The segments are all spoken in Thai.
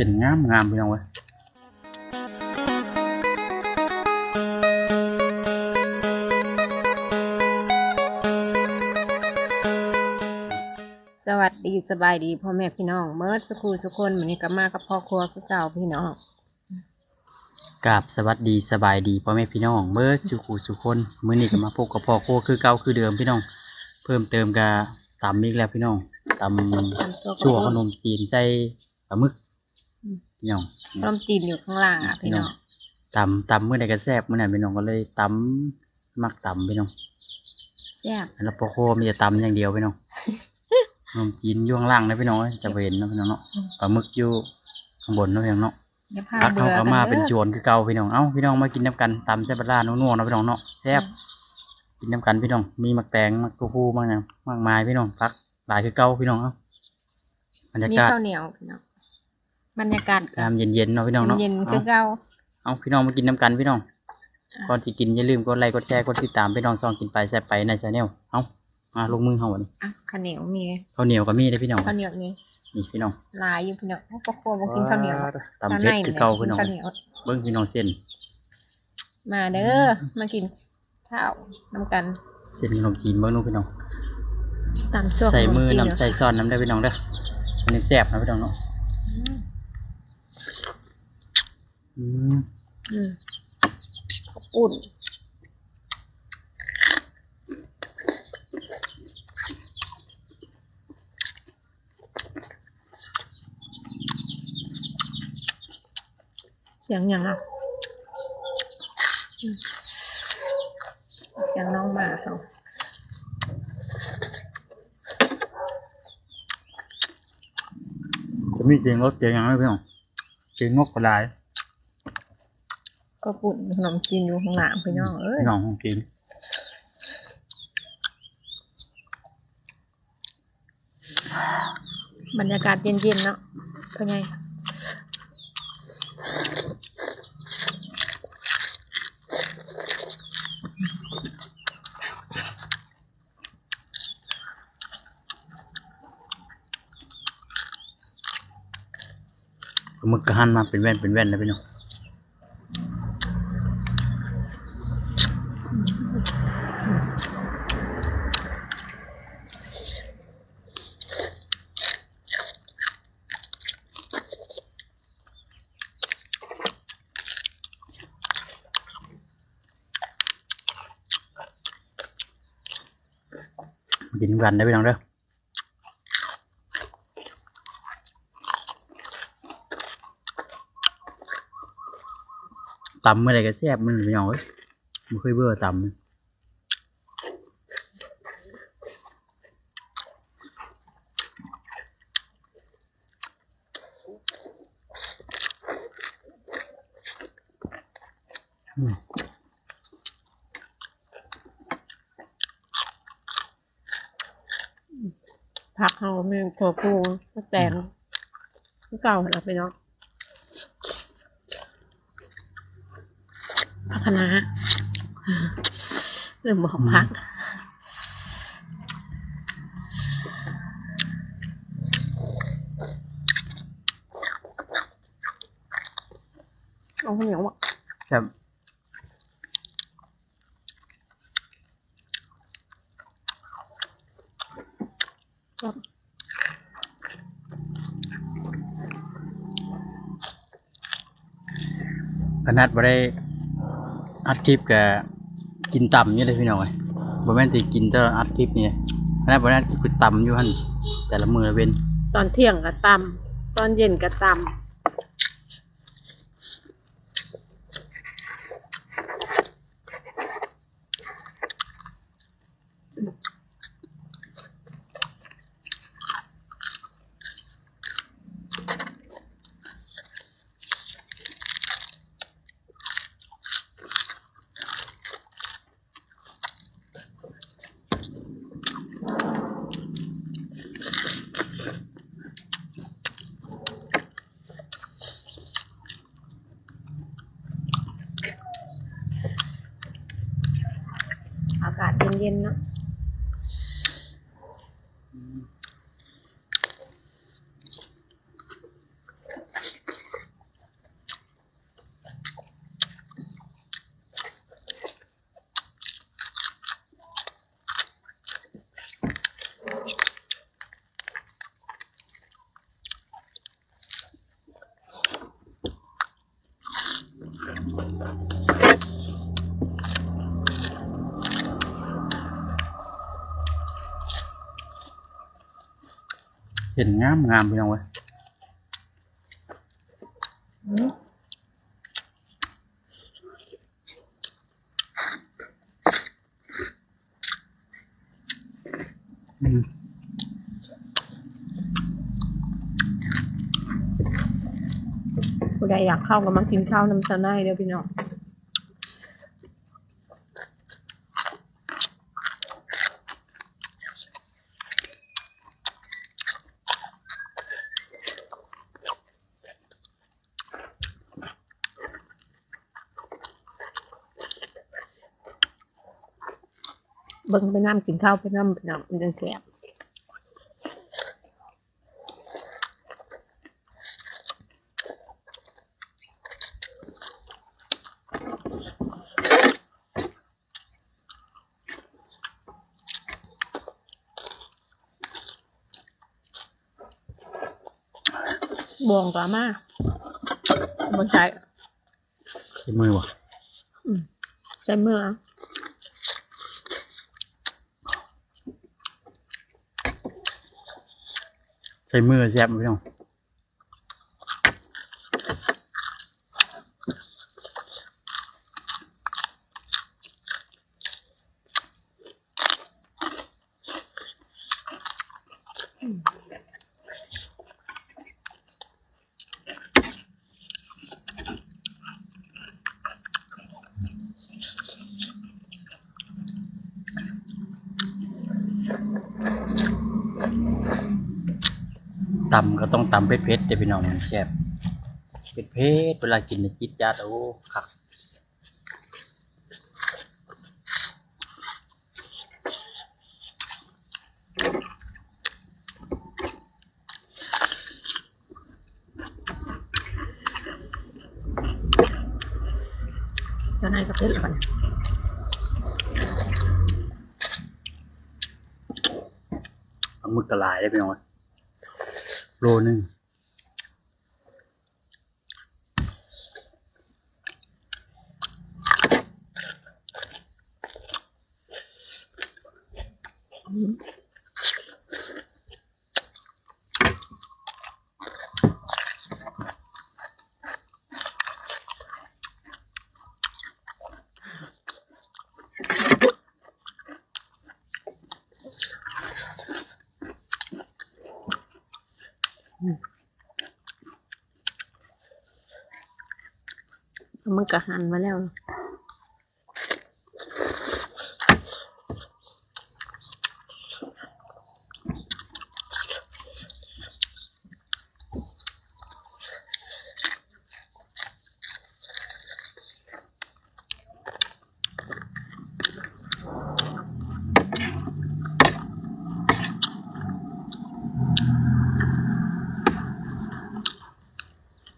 ห็นงามงามพี่น้องเว้ยสวัสดีสบายดีพ่อแม่พี่น้องเมิร์ดสกูทุกคนวันนี้ก็มากับพ่อครัวคือเก่าพี่น้องกราบสวัสดีสบายดีพ่อแม่พี่น้องเบิร์ดสุขุสุคนมื้อนี้ก็มาพบกับพ่อโครัวคือเก่าคือเดิมพี่น้อง เพิ่มเติมกะตำอีกแล้วพี่น้องตำทำโซ่ชั่วขนมจีนใส่ปลาหมึกอืม พี่น้องขนมจีนอยู่ข้างล่างอะพี่น้องตำตำมื้อใดก็แซ่บมื้อนั้นพี่น้องก็เลยตำมักตำพี่น้องแซ่บแล้วพ่อโครัวมีแต่ตำอย่างเดียวพี่น้องขนมจีนอยู่ข้างล่างนะพี่น้องเอ้ยจะบ่เห็นเนาะพี่น้องเนาะปลาหมึกอยู่ข้างบนเนาะพี่น้องเนาะอย่าพาพักเบื่เขาอก็กันมาเด้เป็นอชวนคือเก่าพี่น้องเอ้าพี่น้องมากินน้ำกันตำแซ่บปลาร้านัวๆเนาะพี่น้องเนาะแซ่บกินน้ำกันพี่น้อง มีมักแตงมักกูฟูมากนะมากมายพี่น้องพักหลายคือเก่าพี่น้องเอ้าบรรยามีกาศข้าวเหนียวพี่น้อง บรรยากาศยามเย็นๆเนาะพี่น้องเนาะเย็นๆคืเอ้าอเก่าเอาพี่น้องมากินน้ำกันพี่น้องอะก่อนที่กินอย่าลืมกดไลค์กดแชร์กดติดตามพี่น้องซองกินไปแซ่บไปในชาแนลเอ้ามาลงมือเฮาวันนี้อะข้าวเหนียวมีข้าวเหนียวก็มีเด้อพี่น้องข้าวเหนียวมีนี่พี่น้องหลายอยู่พี่น้องพ่อครัวบอกกินข้าวเหนียวตำเผ็ดคือเก่าพี่น้องข้าวเหนียวเบิ้งพี่น้องเส้น มาเด้อมากินข้าวน้ำกันเส้นขนมจีนเบิ้งนู้นพี่น้องตามช่วงใส่มือขจีน้ำใส่ซ้อนน้ำได้พี่น้องเด้ออันนี้แซ่บนะพี่น้องเนาะ อืมอืมอืมข้าวปุ่นเสียงอย่างอะเสียงน้องหมาเขาจะมีเสียงรถเสียงยังไหมพี่น้องเสียงงกกระไรก็ปุ่นขนมจีนอยู่ข้างหลังพี่น้องเอ้ยพี่น้องของกินบรรยากาศเย็นๆเนาะเป็นไงมึกกระหันมาเป็นแว่นเป็นแว่นนะพี่น้อง มากินกันได้อพี่น้องเด้อตำเมื่อไรก็แซ่บมันพี่น้องเอ้ยไม่เคยเบื่อตำ พักเขาไม่ถั่วพูก็แตงก็เก่าแล้วพี่น้องพักคณะเริ่มบอกพักเอาข้าวเหนียวอะครับ ครับขนาดบ่ได้อัดคลิปกับกินต่ำนี่เลยพี่น้องเอ้ยบ่แม่นสิกินแต่อัดคลิปนี่ขนาดบ่ได้อัดคลิปคือต่ำอยู่หั่นแต่ละมือละเว้นตอนเที่ยงก็ตำตอนเย็นก็ตำอากาศเย็นๆเนาะ เห็นงามงามพี่น้องผู้ใดอยากเข้าก็มากินข้าวน้ำสะไนเด้อพี่น้อง เบิ่งไปน้ำกินข้าวไปน้ำพี่น้องมันจะแซ่บบวงกามาบ่ใช่ใช้มือวะใช้มือ ใช้มือแซบพี่น้อง ตำก็ต้องตำเผ็ดๆแต่พี่น้องมันแซ่บเผ็ดเผ็ดๆเวลากินในจิตจัดโอ้คักจะไหนกับเพชรก่อนปลาหมึกกระลายได้พี่น้องเว้ย โลนึงอืม มันก็หันมาแล้ว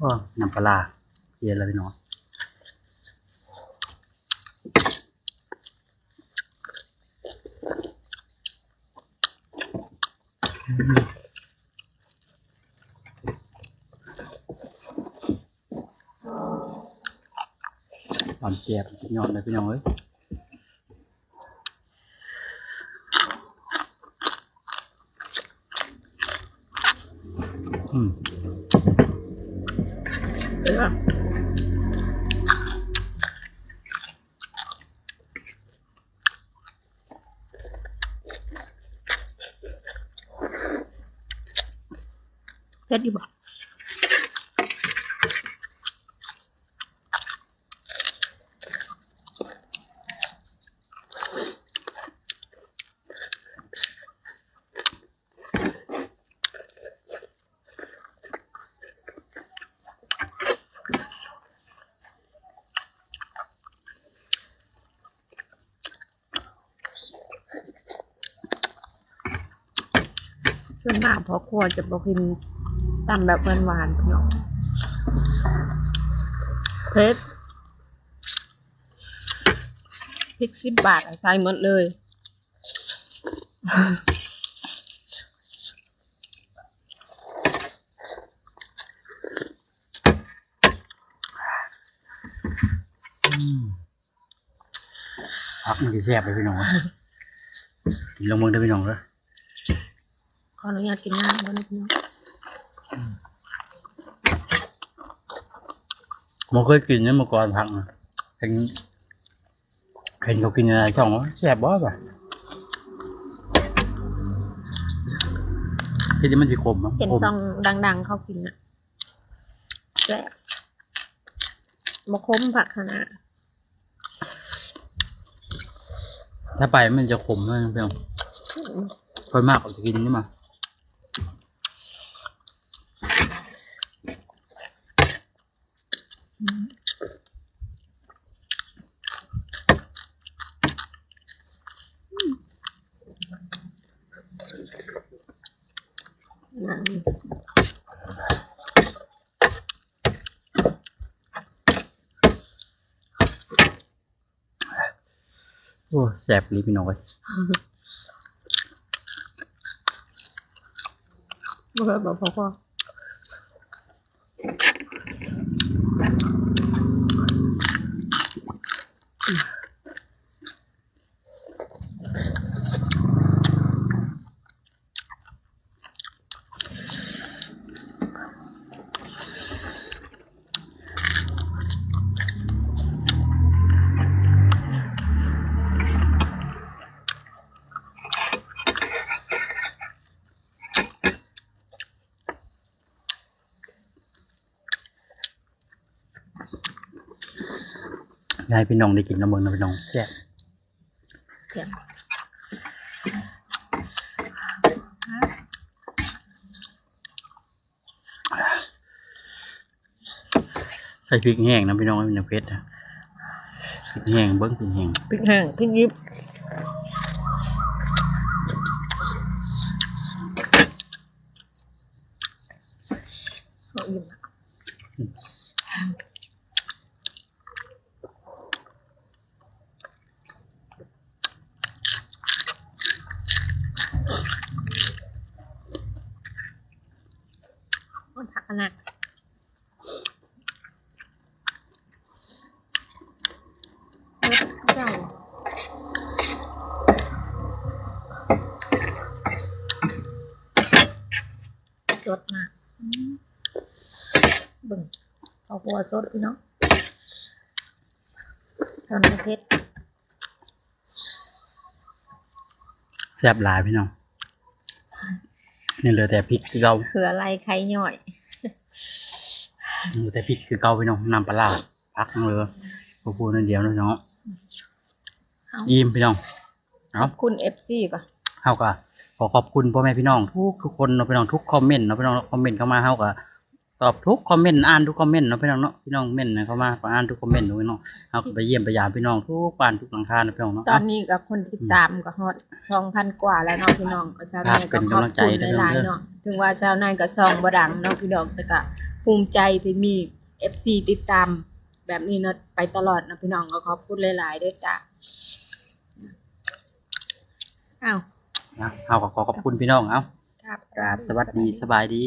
ก็น้ำปลาเย็นแล้วพี่น้องตอนเจ็บยเลยพี่น้อง เอ้ยอืมเออเพ ชรดีบ่ส่วนมากพอครัวจะบอกกินตำแบบหวานๆพี่น้องเพชรพริกสิบบาทใส่หมดเลยอืมพักมันจะแซ่บเลยพี่น้องกินลงมือได้พี่น้องเลย ออนุญาตกินน้ำก่อนนะพี่น้องผมเคยกินเนี่ยเมื่อก่อนพักนะเห็นเห็นเขากินอะไรช่องว่าแซ่บบ่ป่ะที่นี่มันจะขมอะเห็นขมซองดัง ๆ เขากินอะแซ่บมะคมผักขนาดถ้าไปมันจะขมด้วยนะพี่น้องค่อยมากเขาจะกินนี่มา น้ำ โอ้แซ่บลยพี่น้องเอ้ยบ่เคยบอกพ่อพ่อ Thank you. ให้พี่น้องได้กินน้ำมันนะพี่น้องแซ่บเสียงใส่พริกแห้งนะพี่น้องให้มันเผ็ดนะพริกแห้งเบิ้งพริกแห้งพริกแห้งพริกยิบเอาอิ่มละมั นผักขนาดเจ้าสดมากเบึ่งเอาหัวสดพี่น้องสอนเพชรแซ่บหลายพี่น้อง นี่เหลือแต่พริกคือเก่าเขือลายไข่ย่อยเหลือ แต่พริกคือเก่าพี่น้องน้ำปลาร้าพักเลยพวกพูดนั่นเดียวนะพี่น้องเอาอิ่มพี่น้องเอาคุณเอฟซีก่อนเฮาก็ขอขอบคุณพ่อแม่พี่น้องทุกทุกคนเนาะพี่น้องทุกคอมเมนต์เนาะพี่น้องคอมเมนต์เข้ามาเฮาก็ ตอบทุกคอมเมนต์อ่านทุกคอมเมนต์เนาะพี่น้องเนาะพี่น้องเมนต์เข้ามาก็อ่านทุกคอมเมนต์เนาะพี่น้องเฮาก็ไปเยี่ยมไปยามพี่น้องทุกบ้านทุกหลังคาเนาะพี่น้องเนาะตอนนี้กับคนติดตามก็ฮอตสองพันกว่าแล้วเนาะพี่น้องชาวครันาบก็เป็นขอบกำลังใจคุณด้วยหลายเด้อๆเนาะถึงว่าชาวนาก็ซองบ่ดังเนาะพี่น้องแต่ก็ภูมิใจที่มีเอฟซีติดตามแบบนี้เนาะไปตลอดเนาะพี่น้องก็ขอบคุณหลายๆด้วยจ้ะอ้าวนะเฮาก็ขอขอบคุณพี่น้องเอ้าครับครับสวัสดีสบายดี